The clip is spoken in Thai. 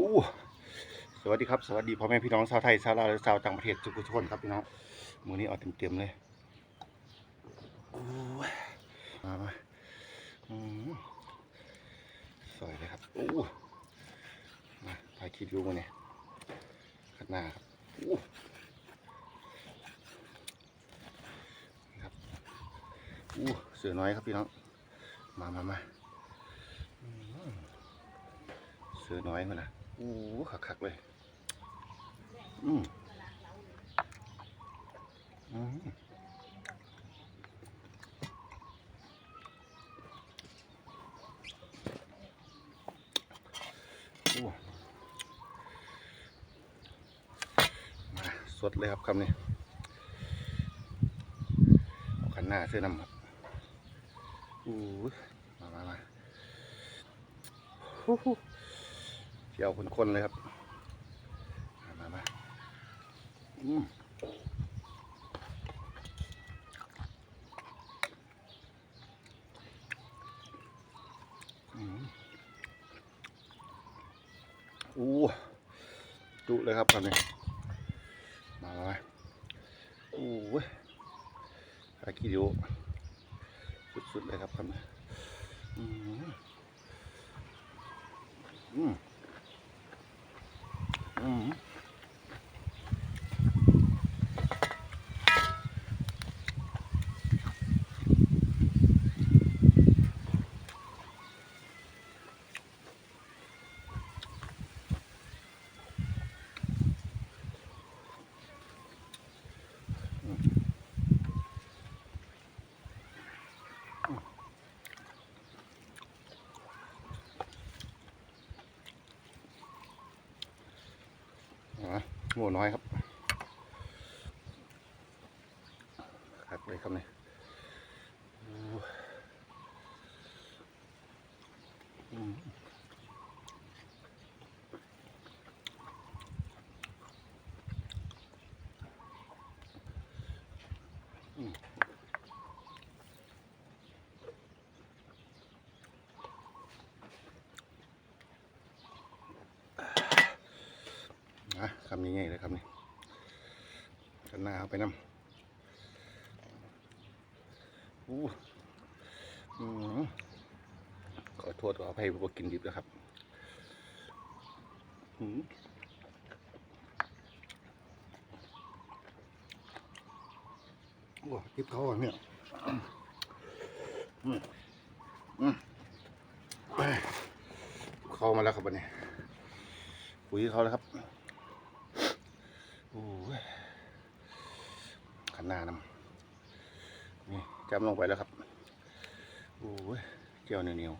อู้สวัสดีครับ สวัสดีพ่อแม่พี่น้องชาวไทยชาวลาวและชาวต่างประเทศทุกคนครับพี่น้องมือนี้เอาเต็มๆเลยมามาสวยเลยครับอู้มาถ่ายคลิปอยู่มาเนี่ยขัดหน้าครับอู้ครับอู้เสือน้อยครับพี่น้องมามามาเสือน้อยมานะ อู้คักๆเลย อืมอืมโอ้มาสดเลยครับคำนี้เอาขันหน้าเสื้อน้ำครับอู้ยมามามาฮู้ฮู้เจียวคนๆเลยครับมามามาอืมอู้จุเลยครับคำนี้มามามอู้เว้ยอากิโดสุดๆเลยครับคำนี้อืมอืมอืม อ่น้อยครับคักเลยครับเนี่ยอืมำง่ายเลยครับนี่กันหน้าเอาไปน้ำอู้ขอโทษขออภัยว่ากินดิบนะครับอืมโอ้ดิบเขาอะเนี่ยอืมอืมเข้ามาแล้วครับวันนี้ปุ๋ยเขาแล้วครับ โอ้ย ขันหน้านำนี่จำลงไปแล้วครับโอ้ยเจียวเหนียว